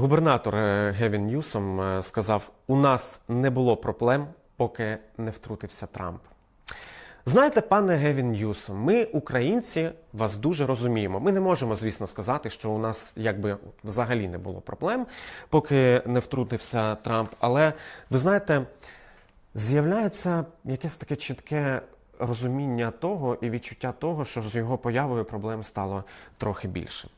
Губернатор е, Гевін Ньюсом е, сказав: у нас не було проблем, поки не втрутився Трамп. Знаєте, пане Гевін Ньюсом, ми, українці, вас дуже розуміємо. Ми не можемо, звісно, сказати, що у нас якби взагалі не було проблем, поки не втрутився Трамп. Але ви знаєте, з'являється якесь таке чітке розуміння того і відчуття того, що з його появою проблем стало трохи більше.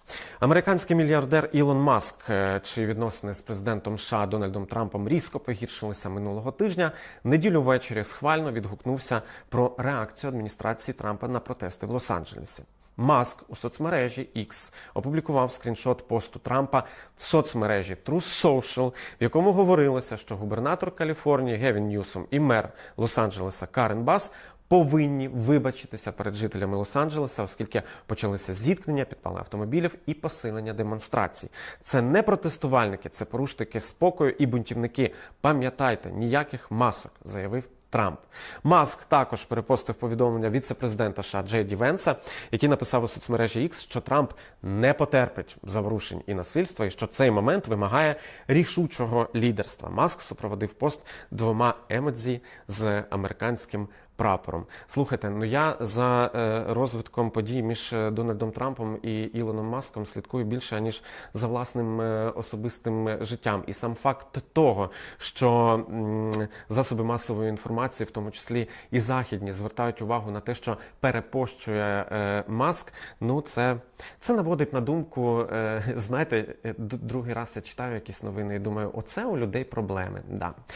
Американський мільярдер Ілон Маск, е, чиї відносини з президентом США Дональдом Трампом різко погіршилися минулого тижня, неділю ввечері схвально відгукнувся про реакцію адміністрації Трампа на протести в Лос-Анджелесі. Маск у соцмережі X опублікував скріншот посту Трампа в соцмережі Truth Social, в якому говорилося, що губернатор Каліфорнії Гевін Ньюсом і мер Лос-Анджелеса Карен Бас повинні вибачитися перед жителями Лос-Анджелеса, оскільки почалися зіткнення, підпали автомобілів і посилення демонстрацій. Це не протестувальники, це порушники спокою і бунтівники. Пам'ятайте, ніяких масок, заявив. Трамп Маск також перепостив повідомлення віце-президента США Джей Венса, який написав у соцмережі X, що Трамп не потерпить заворушень і насильства, і що цей момент вимагає рішучого лідерства. Маск супроводив пост двома емодзі з американським прапором. Слухайте, ну я за е, розвитком подій між е, Дональдом Трампом і Ілоном Маском слідкую більше ніж за власним е, особистим життям. І сам факт того, що засоби масової інформації, в тому числі і західні, звертають увагу на те, що перепощує маск. Ну це, це наводить на думку. Знаєте, другий раз я читаю якісь новини і думаю, оце у людей проблеми. Да.